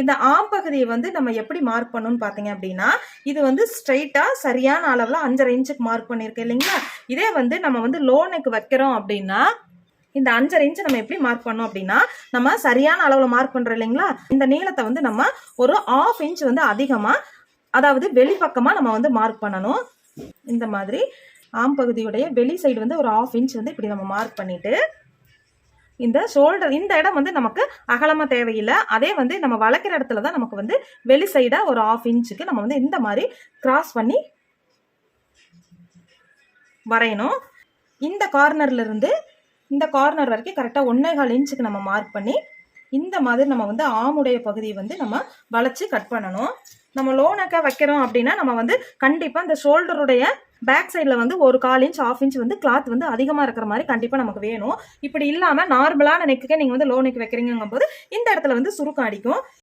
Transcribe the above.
இந்த ஆம் பகுதியை வந்து நம்ம எப்படி மார்க் பண்ணணும்னு பார்த்தீங்க அப்படின்னா இது வந்து ஸ்ட்ரைட்டாக சரியான அளவில் அஞ்சரை இன்ச்சுக்கு மார்க் பண்ணியிருக்கேன் இல்லைங்களா? இதே வந்து நம்ம வந்து லோனுக்கு வைக்கிறோம் அப்படின்னா இந்த அஞ்சரை இன்ச்சு நம்ம எப்படி மார்க் பண்ணோம் அப்படின்னா நம்ம சரியான அளவில் மார்க் பண்ணுறோம் இல்லைங்களா? இந்த நீளத்தை வந்து நம்ம ஒரு ஆஃப் இன்ச் வந்து அதிகமாக அதாவது வெளிப்பக்கமாக நம்ம வந்து மார்க் பண்ணணும். இந்த மாதிரி ஆம் பகுதியுடைய வெளி சைடு வந்து ஒரு ஆஃப் இன்ச் வந்து இப்படி நம்ம மார்க் பண்ணிவிட்டு இந்த ஷோல்டர் இந்த இடம் வந்து நமக்கு அகலமாக தேவையில்லை. அதே வந்து நம்ம வளர்க்குற இடத்துல தான் நமக்கு வந்து வெளி சைடாக ஒரு ஆஃப் இன்ச்சுக்கு நம்ம வந்து இந்த மாதிரி கிராஸ் பண்ணி வரையணும். இந்த கார்னர்லேருந்து இந்த கார்னர் வரைக்கும் கரெக்டாக ஒன்றே கால் இன்ச்சுக்கு நம்ம மார்க் பண்ணி இந்த மாதிரி நம்ம வந்து ஆமுடைய பகுதியை வந்து நம்ம வளைச்சி கட் பண்ணணும். நம்ம லோனக்க வைக்கிறோம் அப்படின்னா நம்ம வந்து கண்டிப்பாக இந்த ஷோல்டருடைய பேக் சைடில் வந்து ஒரு கால் இன்ச் ஆஃப் இன்ச் வந்து கிளாத் வந்து அதிகமாக இருக்கிற மாதிரி கண்டிப்பாக நமக்கு வேணும். இப்படி இல்லாமல் நார்மலான நெக்குக்கே நீங்கள் வந்து லோ நெக் வைக்கிறீங்கும் போது இந்த இடத்துல வந்து சுருக்கம் அடிக்கும்.